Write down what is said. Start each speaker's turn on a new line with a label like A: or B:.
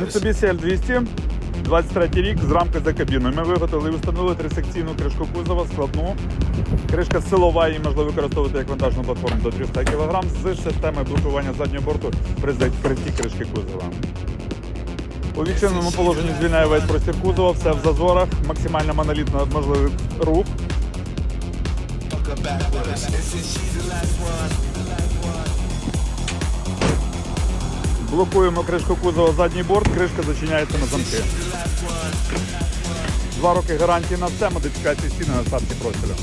A: Mitsubishi L200, 23 рік, з рамки за кабіною. Ми виготовили і встановили трисекційну кришку кузова, складну. Кришка силова, її можна використовувати як вантажну платформу до 300 кг з системою блокування заднього борту при закритті кришки кузова. У відчиненому положенні звільняє весь простір кузова, все в зазорах, максимально монолітно можливий рух. Блокуємо кришку кузова задній борт, кришка зачиняється на замки. Два роки гарантії на все, модифікації стіни на старті профілю.